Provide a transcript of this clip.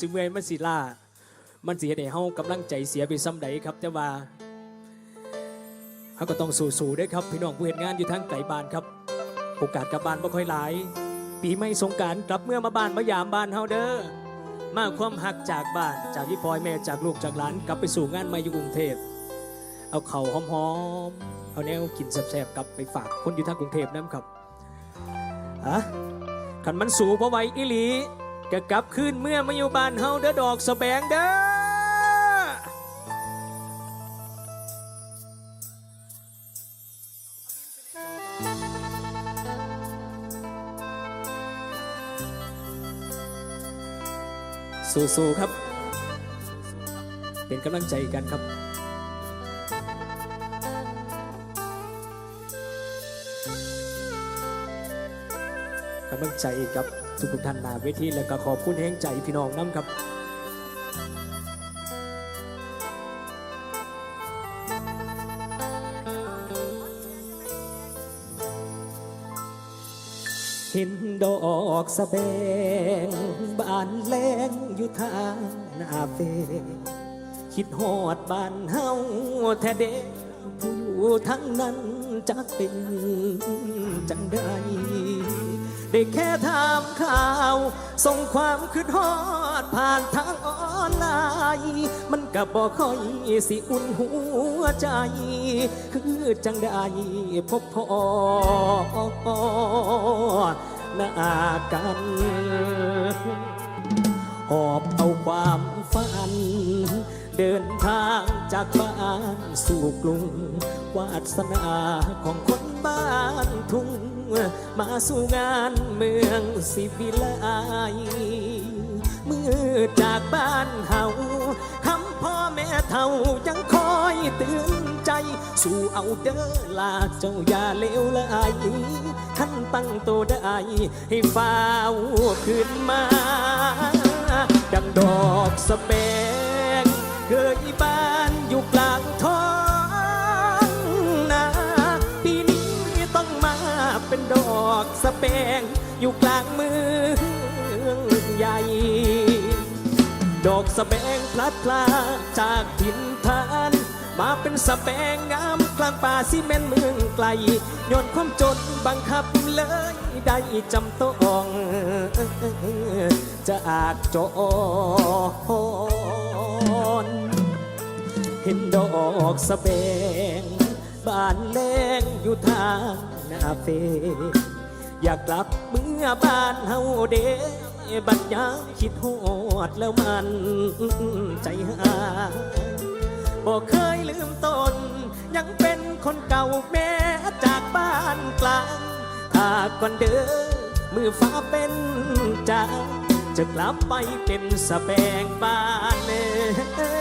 สิเวยมันสิล่า มันสิเฮ็ดให้เฮากำลังใจเสียไปซ้ำใดครับ แต่ว่าเฮาก็ต้องสู้ๆเด้ครับ พี่น้องผู้เฮ็ดงานอยู่ทางไกลบ้านครับ โอกาสกลับบ้านบ่ค่อยหลาย ปีใหม่สงกรารกลับเมื่อมาบ้านมายามบ้านเฮาเด้อมาความหักจากบ้านจากพี่พลอยแม่จากลูกจากหลานกลับไปสู่งานใหม่อยู่กรุงเทพเอาเข่าหอมๆเอาแนวกินแซ่บๆกลับไปฝากคนอยู่ทางกรุงเทพน้ำครับอะขันมันสูเพราะไว้อิลี ก็กลับคืนเมื่อมาอยู่บ้านเฮาเด้อดอกสะแบงเด้อสู้ๆครับ เป็นกำลังใจกันครับ กำลังใจกับทุกท่านนาเวทีและก็ขอบคุณแห่งใจพี่น้องน้ำครับเห็นดอกสะแบงบานแลงอยู่ทางหน้าเฟคิดหอดบ้านเฮาแท้เด็กผู้อยู่ทั้งนั้นจักเป็นจังใด ได้แค่ถามข่าว ส่งความคืดฮอดผ่านทางออนไลน์มันก็บบอกค่อยสิอุ่นหัวใจ คือจังได้พบพอหน้ากันหอบเอาความฝัน เดินทางจากบ้านสู่กรุงวาสนาของคนบ้านทุ่ง มาสู่งานเมืองสิวิไลมือจากบ้านเฮาคำพ่อแม่เท่ายังคอยเตือนใจ สู่เอาเด้อลาเจ้าอย่าเลวละไหลท่านตั้งตัวได้ ให้ฟ้าวขึ้นมา ดังดอกสะแบงเคยบ้า อยู่กลางเมืองใหญ่ ดอกสะแบงพลัดพลาจากถิ่นฐาน มาเป็นสะแบงงามกลางป่าซีเมนเมืองไกลย้อนความจนบังคับเลยได้จำต้องจะอาจจนเห็นดอกสะแบงบานแรงอยู่ทางหน้าเฟ อยากกลับเมื่อบ้านเฮาเดบัดยามคิดฮอดแล้วมันใจหายบอกเคยลืมตน ยังเป็นคนเก่าแม้จากบ้านกลางถ้าก่อนเด้อมือฟ้าเป็นใจจะกลับไปเป็นสะแบงบ้านเนอ